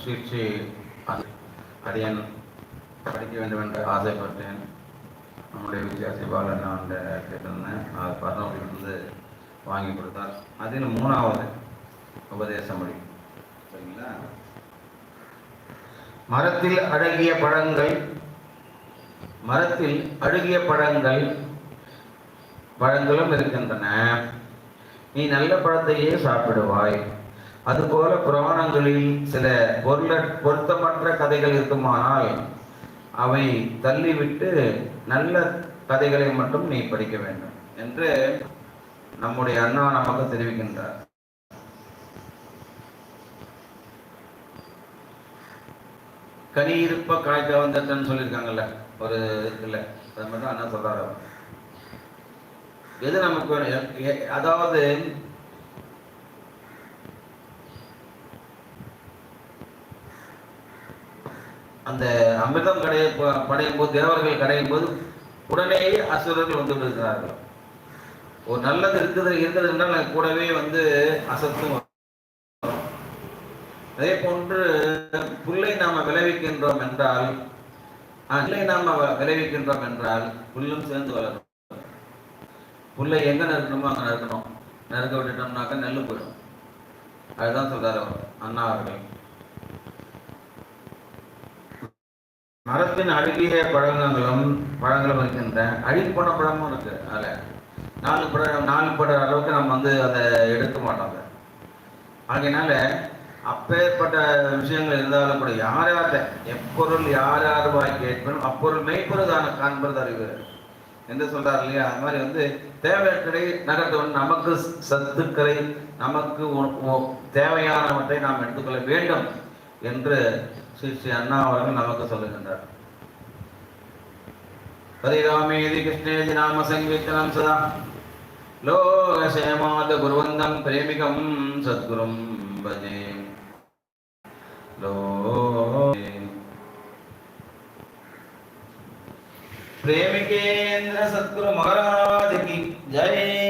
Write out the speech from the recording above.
சிகிச்சை அடியன் படிக்க வேண்டும் என்று ஆசைப்பட்டேன். நம்முடைய வித்தியாசி பாலன் நான் கேட்டிருந்தேன். அது பரமபுரி வந்து வாங்கி கொடுத்தார். அதில் மூணாவது உபதேச மொழி. சரிங்களா? மரத்தில் அழகிய பழங்கள் மரத்தில் அழுகிய பழங்கள் பழங்களும் இருக்கின்றன. நீ நல்ல பழத்தையே சாப்பிடுவாய். அதுபோல புராணங்களில் சில பொருள பொருத்தமற்ற கதைகள் இருக்குமானால் அவை தள்ளிவிட்டு நல்ல கதைகளை மட்டும் நீ படிக்க வேண்டும் என்று நம்முடைய அண்ணா நமக்கு தெரிவிக்கின்றார். கனி இருப்ப காய்க்க வந்தன்னு சொல்லியிருக்காங்கல்ல ஒரு இதுல. அது மட்டும் அண்ணா சொல்றாரு எது நமக்கு வேணும்? அதாவது அந்த அமிர்தம் கடைய படையும் போது தேவர்கள் கடையும் போது உடனேயே அசுரர்கள் வந்து விடுகிறார்கள் ஒரு நல்லது இருக்குது இருக்குது என்றால் கூடவே வந்து அசத்தும் வரும். அதே போன்று புல்லை நாம விளைவிக்கின்றோம் என்றால் புல்லை நாம விளைவிக்கின்றோம் என்றால் புல்லும் சேர்ந்து வளரும் புல்லை எங்க நறுக்கணுமோ அங்க நறுக்கணும். நறுக்க விட்டுட்டோம்னாக்கா நெல் போயிடும். அதுதான் சொல்றாரு அவர் அண்ணா அவர்கள். மரத்தின் அழுகிய பழங்களும் பழங்களும் இருக்கின்ற அழிப்போன பழமும் இருக்கு அதில். நாலு பழம் நாலு படுற அளவுக்கு நம்ம வந்து அதை எடுக்க மாட்டோம் அதை. ஆகையினால அப்பேற்பட்ட விஷயங்கள் இருந்தாலும் கூட யார் யார்கிட்ட எப்பொருள் யார் யார் வாய் கேட்பனும் அப்பொருள் மெய்ப்பொருதான காண்பது அறிவு. என்று சொல்றாரு இல்லையா? அந்த மாதிரி வந்து தேவையற்றதை நகர்த்தவன் நமக்கு சத்துக்களை நமக்கு தேவையானவற்றை நாம் எடுத்துக்கொள்ள வேண்டும் என்று ஸ்ரீ ஸ்ரீ அண்ணா அவர்கள் நமக்கு சொல்லுகின்றார். ஹரிராமேதி கிருஷ்ணேதி நாம சங்கீர்த்தனம் சதா. லோகசேமாத குருவந்தம் பிரேமிகம் சத்குரும் பஜே. லோ प्रेम केन्द्र सतगुरु महाराज की। जय